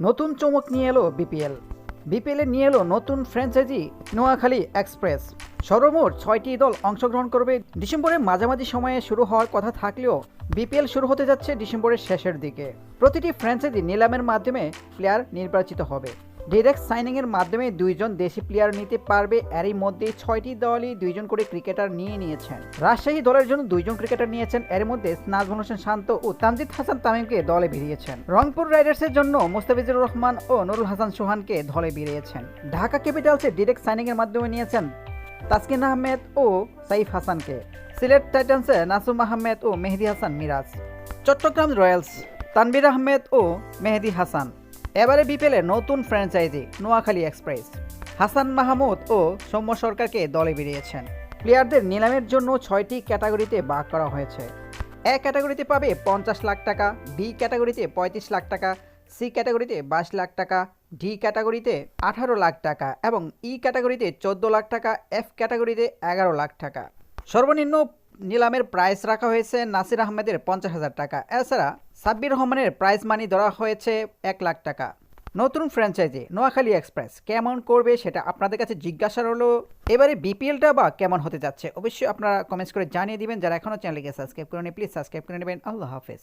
নতুন চমক নিয়ে এলো বিপিএল। বিপিএলে নিয়ে এলো নতুন ফ্র্যাঞ্চাইজি নোয়াখালী এক্সপ্রেস। সর্বমোট ছয়টি দল অংশগ্রহণ করবে। ডিসেম্বরের মাঝামাঝি সময়ে শুরু হওয়ার কথা থাকলেও বিপিএল শুরু হতে যাচ্ছে ডিসেম্বরের শেষের দিকে। প্রতিটি ফ্র্যাঞ্চাইজি নিলামের মাধ্যমে প্লেয়ার নির্বাচিত হবে। ডিরেক্ট সাইনিংয়ের মাধ্যমে দুইজন দেশি প্লেয়ার নিতে পারবে। এরই মধ্যে ছয়টি দলই দুইজন করে ক্রিকেটার নিয়ে নিয়েছেন। রাজশাহী দলের জন্য দুইজন ক্রিকেটার নিয়েছেন। এর মধ্যে নাজমুল হোসেন শান্ত ও তানজিদ হাসান তামিমকে দলে ভিড়িয়েছেন। রংপুর রাইডার্সের জন্য মোস্তাফিজুর রহমান ও নুরুল হাসান সোহানকে দলে ভিড়িয়েছেন। ঢাকা ক্যাপিটালসে ডিরেক্ট সাইনিংয়ের মাধ্যমে নিয়েছেন তাসকিন আহমেদ ও সাইফ হাসানকে। সিলেট টাইটান্সে নাসুম আহমেদ ও মেহেদি হাসান মিরাজ। চট্টগ্রাম রয়্যালস তানবির আহমেদ ও মেহেদি হাসান। এবারে বিপিএলের নতুন ফ্র্যাঞ্চাইজি, নোয়াখালী এক্সপ্রেস। হাসান মাহমুদ ও সৌম্য সরকারকে দলে বেরিয়েছেন। প্লেয়ারদের নিলামের জন্য ছয়টি ক্যাটাগরিতে ভাগ করা হয়েছে। এ ক্যাটাগরিতে পাবে পঞ্চাশ লাখ টাকা, বি ক্যাটাগরিতে পঁয়ত্রিশ লাখ টাকা, সি ক্যাটাগরিতে বাইশ লাখ টাকা, ডি ক্যাটাগরিতে আঠারো লাখ টাকা এবং ই ক্যাটাগরিতে চোদ্দ লাখ টাকা, এফ ক্যাটাগরিতে এগারো লাখ টাকা। সর্বনিম্ন নিলামের প্রাইস রাখা হয়েছে নাসির আহমেদের পঞ্চাশ হাজার টাকা। এছাড়া সাব্বির রহমানের প্রাইজ মানি ধরা হয়েছে এক লাখ টাকা। নতুন ফ্র্যাঞ্চাইজি নোয়াখালী এক্সপ্রেস কেমন করবে সেটা আপনাদের কাছে জিজ্ঞাসা হলো। এবারে বিপিএলটা বা কেমন হতে যাচ্ছে অবশ্যই আপনারা কমেন্টস করে জানিয়ে দিবেন। যারা এখনও চ্যানেলকে সাবস্ক্রাইব করেনি প্লিজ সাবস্ক্রাইব করে নেবেন। আল্লাহ হাফেজ।